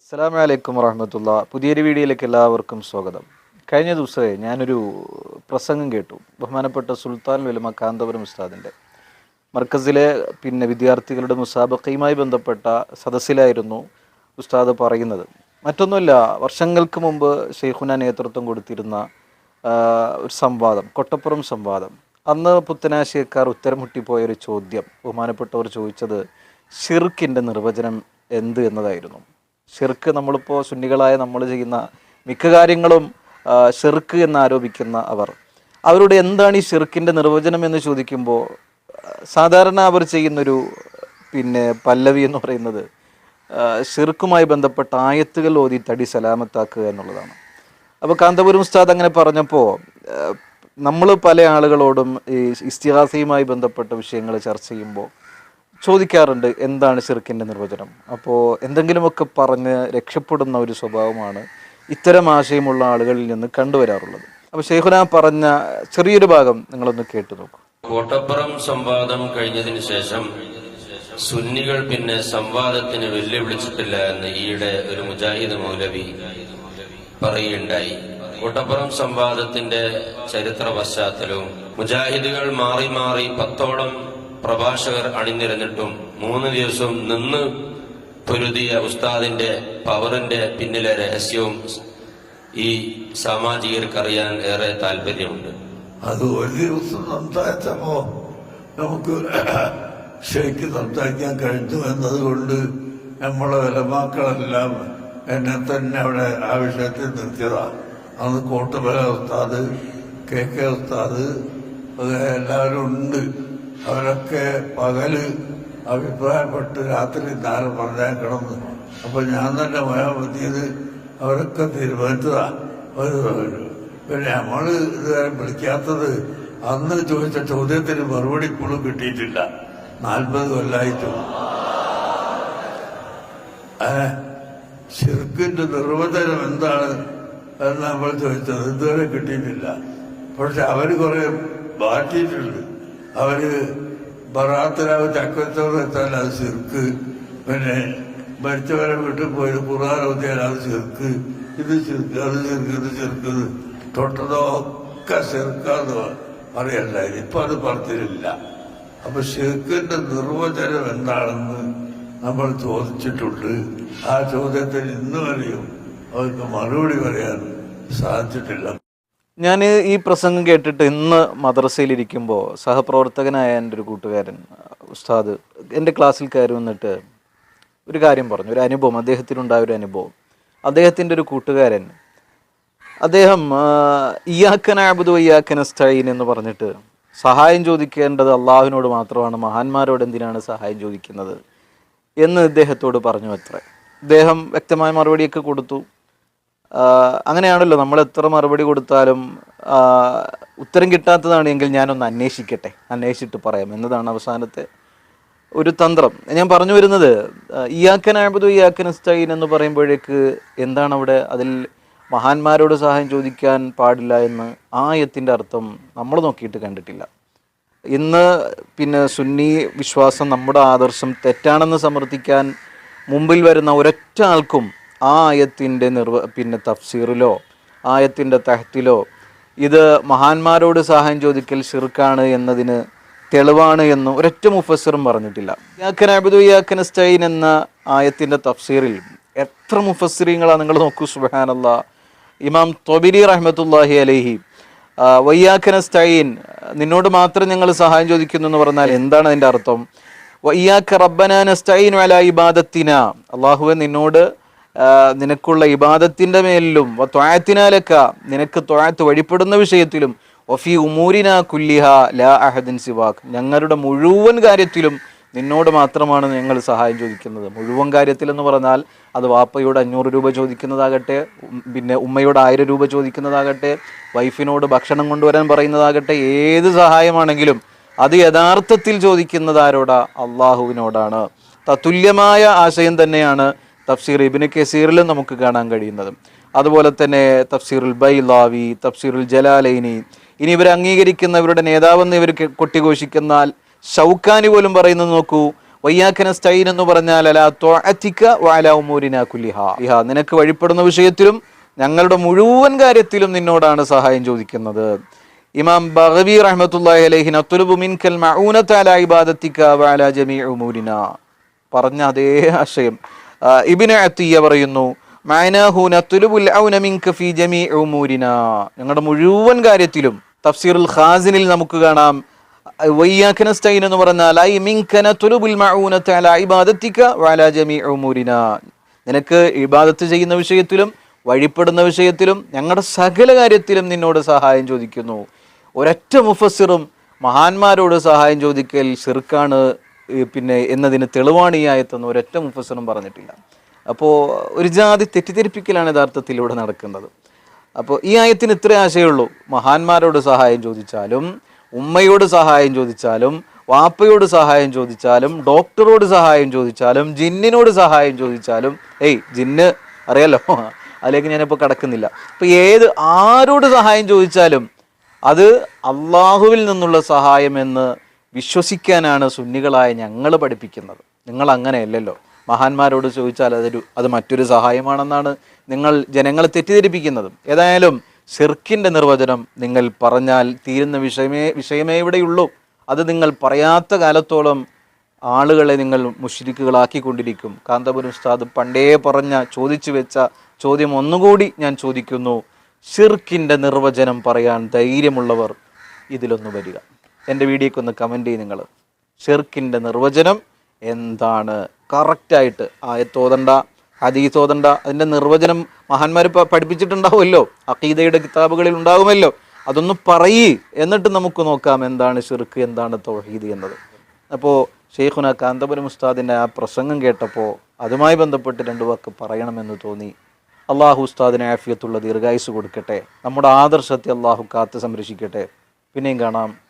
അസ്സാം വലൈക്കും വറഹമത്തുള്ള. പുതിയൊരു വീഡിയോയിലേക്ക് എല്ലാവർക്കും സ്വാഗതം. കഴിഞ്ഞ ദിവസമേ ഞാനൊരു പ്രസംഗം കേട്ടു. ബഹുമാനപ്പെട്ട സുൽത്താൻ വെലുമ കാന്തപുരം ഉസ്താദിന്റെ. മർക്കസിലെ പിന്നെ വിദ്യാർത്ഥികളുടെ മുസാബക്കയുമായി ബന്ധപ്പെട്ട സദസ്സിലായിരുന്നു ഉസ്താദ് പറയുന്നത്. മറ്റൊന്നുമില്ല വർഷങ്ങൾക്ക് മുമ്പ് ഷെയ്ഖുന നേതൃത്വം കൊടുത്തിരുന്ന ഒരു സംവാദം കൊട്ടപ്പുറം സംവാദം. അന്ന് പുത്തനാശയക്കാർ ഉത്തരം മുട്ടിപ്പോയ ഒരു ചോദ്യം. ബഹുമാനപ്പെട്ടവർ ചോദിച്ചത് ഷിർക്കിന്റെ നിർവചനം എന്ത് എന്നതായിരുന്നു. ഷിർക്ക് നമ്മളിപ്പോൾ സുന്നികളായ നമ്മൾ ചെയ്യുന്ന മിക്ക കാര്യങ്ങളും ഷിർക്ക് എന്ന് ആരോപിക്കുന്ന അവർ. അവരോട് എന്താണ് ഈ ഷിർക്കിന്റെ നിർവചനം എന്ന് ചോദിക്കുമ്പോൾ സാധാരണ അവർ ചെയ്യുന്നൊരു പിന്നെ പല്ലവി എന്ന് പറയുന്നത് ഷിർക്കുമായി ബന്ധപ്പെട്ട ആയത്തുകൾ ഓതി തടി സലാമത്താക്കുക എന്നുള്ളതാണ്. അപ്പോൾ കാന്തപുരം ഉസ്താദ് അങ്ങനെ പറഞ്ഞപ്പോൾ നമ്മൾ പല ആളുകളോടും ഈ ഇസ്തിഹാസയുമായി ബന്ധപ്പെട്ട വിഷയങ്ങൾ ചർച്ച ചെയ്യുമ്പോൾ ചോദിക്കാറുണ്ട് എന്താണ് ഷിർക്കിന്റെ നിർവചനം? അപ്പോൾ എന്തെങ്കിലുമൊക്കെ പറഞ്ഞ് രക്ഷപ്പെടുന്ന ഒരു സ്വഭാവമാണ് ഇത്തരം ആശയമുള്ള ആളുകളിൽ നിന്ന് കണ്ടുവരാറുള്ളത്. അപ്പോൾ ഷെയ്ഖുന പറഞ്ഞ ചെറിയൊരു ഭാഗം നിങ്ങളൊന്ന് കേട്ടു നോക്കൂ. കോട്ടപ്പുറം സംവാദം കഴിഞ്ഞതിന് ശേഷം സുന്നികൾ പിന്നെ സംവാദത്തിന് വെല്ലുവിളിച്ചിട്ടില്ല എന്ന് ഈയിടെ ഒരു മുജാഹിദ് മൗലവി പറയുകയുണ്ടായി. കോട്ടപ്പുറം സംവാദത്തിന്റെ ചരിത്ര പശ്ചാത്തലവും മുജാഹിദുകൾ മാറി മാറി പത്തോളം പ്രഭാഷകർ അണിനിരന്നിട്ടും മൂന്ന് ദിവസം നിന്ന് പൊരുതിയ ഉസ്താദിന്റെ പവറിന്റെ പിന്നിലെ രഹസ്യവും ഈ സാമാജികർക്കറിയാൻ ഏറെ താല്പര്യമുണ്ട് അത് ഒരു ദിവസം സംസാരിച്ചപ്പോ നമുക്ക് ശരിക്ക് സംസാരിക്കാൻ കഴിഞ്ഞു എന്നതുകൊണ്ട് നമ്മളെ വിലമാക്കളെല്ലാം എന്നെ തന്നെ അവിടെ ആ വിഷയത്തിൽ നിർത്തിയതാണ് അന്ന് കോട്ടുമല ഉസ്താദ് കെ കെ ഉസ്താദ് എല്ലാവരും ഉണ്ട്. അവരൊക്കെ പകൽ അഭിപ്രായപ്പെട്ട് രാത്രി നേരം പറഞ്ഞാൽ കിടന്നു. അപ്പൊ ഞാൻ തന്നെ പോയാൽ പറ്റിയത് അവരൊക്കെ തീരുമാനിച്ചതാ. ഒരു ഒരു പിന്നെ നമ്മൾ ഇതുവരെ വിളിക്കാത്തത് അന്ന് ചോദിച്ച ചോദ്യത്തിന് മറുപടി ഇപ്പോഴും കിട്ടിയിട്ടില്ല. നാൽപ്പത് കൊല്ലായിട്ടും ഏ ഷിർക്കിന്റെ നിർവചനം എന്താണ് എന്ന് നമ്മൾ ചോദിച്ചത് ഇതുവരെ കിട്ടിയിട്ടില്ല. പക്ഷെ അവർ കുറെ മാറ്റിയിട്ടുണ്ട്. അവർ ബറാത്തരാവ് ചക്കച്ചോറ് എത്താൻ അത് ചെറുക്ക്. പിന്നെ മരിച്ചവരെ വീട്ടിൽ പോയി ഓതിയാൽ അത് ചെറുക്ക്. ഇത് ചെറുക്ക് അത് ചെറുക്ക് ഇത് ചെറുക്ക് തൊട്ടതൊക്കെ ചെറുക്കാന്ന് പറയണ്ടായിരുന്നു ഇപ്പൊ അത് പറഞ്ഞില്ല അപ്പൊ ഷെർക്കിന്റെ നിർവചനം എന്താണെന്ന് നമ്മൾ ചോദിച്ചിട്ടുണ്ട്. ആ ചോദ്യത്തിൽ ഇന്ന് വരെയും അവർക്ക് മറുപടി പറയാൻ സാധിച്ചിട്ടില്ല. ഞാൻ ഈ പ്രസംഗം കേട്ടിട്ട് ഇന്ന് മദ്രസയിലിരിക്കുമ്പോൾ സഹപ്രവർത്തകനായ എന്റെ ഒരു കൂട്ടുകാരൻ ഉസ്താദ് എന്റെ ക്ലാസ്സിൽ കയറി വന്നിട്ട് ഒരു കാര്യം പറഞ്ഞു ഒരു അനുഭവം അദ്ദേഹത്തിനുണ്ടായ ഒരു അനുഭവം. അദ്ദേഹത്തിന്റെ ഒരു കൂട്ടുകാരൻ അദ്ദേഹം ഇയാക്കനാബുദു ഇയാക്കനസ്റ്റൈൻ എന്ന് പറഞ്ഞിട്ട് സഹായം ചോദിക്കേണ്ടത് അള്ളാഹുവിനോട് മാത്രമാണ് മഹാന്മാരോട് എന്തിനാണ് സഹായം ചോദിക്കുന്നത് എന്ന് ഇദ്ദേഹത്തോട് പറഞ്ഞു അത്ര. ഇദ്ദേഹം വ്യക്തമായ മറുപടിയൊക്കെ കൊടുത്തു. അങ്ങനെയാണല്ലോ നമ്മൾ എത്ര മറുപടി കൊടുത്താലും ഉത്തരം കിട്ടാത്തതാണ് എങ്കിൽ ഞാനൊന്ന് അന്വേഷിക്കട്ടെ അന്വേഷിച്ചിട്ട് പറയാം എന്നതാണ് അവസാനത്തെ ഒരു തന്ത്രം. ഞാൻ പറഞ്ഞു വരുന്നത് ഇയാക്കനാബുദു ഇയാക്കനസ്റ്റൈൻ എന്ന് പറയുമ്പോഴേക്ക് എന്താണ് അവിടെ അതിൽ മഹാന്മാരോട് സഹായം ചോദിക്കാൻ പാടില്ല എന്ന് ആയത്തിന്റെ അർത്ഥം നമ്മൾ നോക്കിയിട്ട് കണ്ടിട്ടില്ല. ഇന്ന് പിന്നെ സുന്നി വിശ്വാസം നമ്മുടെ ആദർശം തെറ്റാണെന്ന് സമർത്ഥിക്കാൻ മുമ്പിൽ വരുന്ന ഒരൊറ്റ ആൾക്കും ആ ആയത്തിന്റെ നിർവ പിന്നെ തഫ്സീറിലോ ആയത്തിന്റെ തഹത്തിലോ ഇത് മഹാന്മാരോട് സഹായം ചോദിക്കൽ ഷിർക്കാണ് എന്നതിന് തെളിവാണ് എന്ന് ഒരൊറ്റ മുഫസ്സിറും പറഞ്ഞിട്ടില്ല. യാഖൻ അബിദു യാഖൻ സ്റ്റൈൻ എന്ന ആയത്തിന്റെ തഫ്സീറിൽ എത്ര മുഫസ്സിറിങ്ങളാണ് നിങ്ങൾ നോക്കൂ സുബാനല്ല ഇമാം തൊബിരി റഹ്മത്തുല്ലാഹി അലഹി വയ്യാഖന സ്റ്റൈൻ നിന്നോട് മാത്രം ഞങ്ങൾ സഹായം ചോദിക്കുന്നു എന്ന് പറഞ്ഞാൽ എന്താണ് അതിന്റെ അർത്ഥം? വയ്യാഖ റബ്ബനാന സ്റ്റൈൻ അല ഇബാദത്തിന. അള്ളാഹുവെ നിന്നോട് നിനക്കുള്ള ഇബാദത്തിന്റെ മേലിലും ത്വായത്തിനാലക്ക നിനക്ക് ത്വായത്ത് വഴിപ്പെടുന്ന വിഷയത്തിലും ഒഫി ഉമൂരിന കുല്ലിഹ ലാ അഹദിൻ സിവാഖ് ഞങ്ങളുടെ മുഴുവൻ കാര്യത്തിലും നിന്നോട് മാത്രമാണ് ഞങ്ങൾ സഹായം ചോദിക്കുന്നത്. മുഴുവൻ കാര്യത്തിലെന്ന് പറഞ്ഞാൽ അത് വാപ്പയോട് അഞ്ഞൂറ് രൂപ ചോദിക്കുന്നതാകട്ടെ പിന്നെ ഉമ്മയോട് ആയിരം രൂപ ചോദിക്കുന്നതാകട്ടെ വൈഫിനോട് ഭക്ഷണം കൊണ്ടുവരാൻ പറയുന്നതാകട്ടെ ഏത് സഹായമാണെങ്കിലും അത് യഥാർത്ഥത്തിൽ ചോദിക്കുന്നത് ആരോടാ? അള്ളാഹുവിനോടാണ്. തത്തുല്യമായ ആശയം തന്നെയാണ് തഫ്സീർ ഇബിന് കസീറിലും നമുക്ക് കാണാൻ കഴിയുന്നത്. അതുപോലെ തന്നെ തഫ്സീറുൽ ബൈലാവി തഫ്സീറുൽ ജലാലൈനി. ഇനി ഇവർ അംഗീകരിക്കുന്നവരുടെ നേതാവെന്ന് ഇവർ കൊട്ടിഘോഷിക്കുന്ന ഷൗക്കാനി പോലും പറയുന്നത് നോക്കൂ വയ്യാക്കനസ്റ്റൈൻ എന്ന് പറഞ്ഞാൽ അല തോഅത്തിക്ക ഉമൂരിനാ കുല്ലിഹാ. ഇഹാ നിനക്ക് വഴിപ്പെടുന്ന വിഷയത്തിലും ഞങ്ങളുടെ മുഴുവൻ കാര്യത്തിലും നിന്നോടാണ് സഹായം ചോദിക്കുന്നത്. ഇമാം ബഗവി റഹ്മത്തുള്ളാഹി അലൈഹി നത്തുലുബു മിൻകൽ അലാ ഇബാദത്തിക വഅലാ ജമീഉ ഉമൂരിനാ. പറഞ്ഞ അതേ ആശയം. ഇബ്നു അത്തിയ പറയുന്നു ഞങ്ങളുടെ മുഴുവൻ കാര്യത്തിലും തഫ്സീറുൽ ഖാസിനിൽ നമുക്ക് കാണാം. വയ്യാക്കനസ്റ്റൈൻ എന്ന് പറഞ്ഞാൽ ഐ മഊനത നിനക്ക് ഇബാദത്ത് ചെയ്യുന്ന വിഷയത്തിലും വഴിപ്പെടുന്ന വിഷയത്തിലും ഞങ്ങളുടെ സകല കാര്യത്തിലും നിന്നോട് സഹായം ചോദിക്കുന്നു. ഒരൊറ്റ മുഫസ്സിറും മഹാന്മാരോട് സഹായം ചോദിക്കൽ ഷിർക്കാണ് പിന്നെ എന്നതിന് തെളിവാണ് ഈ ആയത്തെന്ന് ഒരൊറ്റ മുഫസറും പറഞ്ഞിട്ടില്ല. അപ്പോൾ ഒരു ജാതി തെറ്റിദ്ധരിപ്പിക്കലാണ് യഥാർത്ഥത്തിൽ ഇവിടെ നടക്കുന്നത്. അപ്പോൾ ഈ ആയത്തിന് ഇത്രേ ആശയമുള്ളൂ. മഹാന്മാരോട് സഹായം ചോദിച്ചാലും ഉമ്മയോട് സഹായം ചോദിച്ചാലും വാപ്പയോട് സഹായം ചോദിച്ചാലും ഡോക്ടറോട് സഹായം ചോദിച്ചാലും ജിന്നിനോട് സഹായം ചോദിച്ചാലും ഏയ് ജിന്ന് അറിയാലോ? അതിലേക്ക് ഞാനിപ്പോൾ കടക്കുന്നില്ല. അപ്പോൾ ഏത് ആരോട് സഹായം ചോദിച്ചാലും അത് അള്ളാഹുവിൽ നിന്നുള്ള സഹായം എന്ന് വിശ്വസിക്കാനാണ് സുന്നികളായ ഞങ്ങൾ പഠിപ്പിക്കുന്നത്. നിങ്ങൾ അങ്ങനെയല്ലല്ലോ മഹാന്മാരോട് ചോദിച്ചാൽ അതൊരു അത് മറ്റൊരു സഹായമാണെന്നാണ് നിങ്ങൾ ജനങ്ങളെ തെറ്റിദ്ധരിപ്പിക്കുന്നത്. ഏതായാലും സിർക്കിന്റെ നിർവചനം നിങ്ങൾ പറഞ്ഞാൽ തീരുന്ന വിഷയമേ വിഷയമേ ഇവിടെയുള്ളൂ. അത് നിങ്ങൾ പറയാത്ത കാലത്തോളം ആളുകളെ നിങ്ങൾ മുഷിരിക്കുകളാക്കിക്കൊണ്ടിരിക്കും കാന്തപുരം ഉസ്താദ് പണ്ടേ പറഞ്ഞ ചോദിച്ചു വെച്ച ചോദ്യം ഒന്നുകൂടി ഞാൻ ചോദിക്കുന്നു. സിർക്കിന്റെ നിർവചനം പറയാൻ ധൈര്യമുള്ളവർ ഇതിലൊന്ന് വരിക. എന്റെ വീഡിയോക്ക് ഒന്ന് കമന്റ് ചെയ്യും നിങ്ങൾ ഷിർക്കിന്റെ നിർവചനം എന്താണ്? കറക്റ്റായിട്ട് ആയത്തോതണ്ട ഹദീസ് ഓതണ്ട അതിന്റെ നിർവചനം മഹാന്മാർ പഠിപ്പിച്ചിട്ടുണ്ടാവുമല്ലോ. അഖീദയുടെ കിതാബുകളിൽ ഉണ്ടാകുമല്ലോ അതൊന്ന് പറയ് എന്നിട്ട് നമുക്ക് നോക്കാം എന്താണ് ഷിർക്ക് എന്താണ് തൗഹീദ് എന്നത്. അപ്പോൾ ഷെയ്ഖുന കാന്തപുരം ഉസ്താദിന്റെ ആ പ്രസംഗം കേട്ടപ്പോൾ അതുമായി ബന്ധപ്പെട്ട് രണ്ട് വാക്ക് പറയണമെന്ന് തോന്നി. അള്ളാഹു ഉസ്താദിന് ആഫിയത്തുള്ള ദീർഘായുസ് കൊടുക്കട്ടെ. നമ്മുടെ ആദർശത്തെ അള്ളാഹു കാത്ത് സംരക്ഷിക്കട്ടെ. പിന്നെയും കാണാം.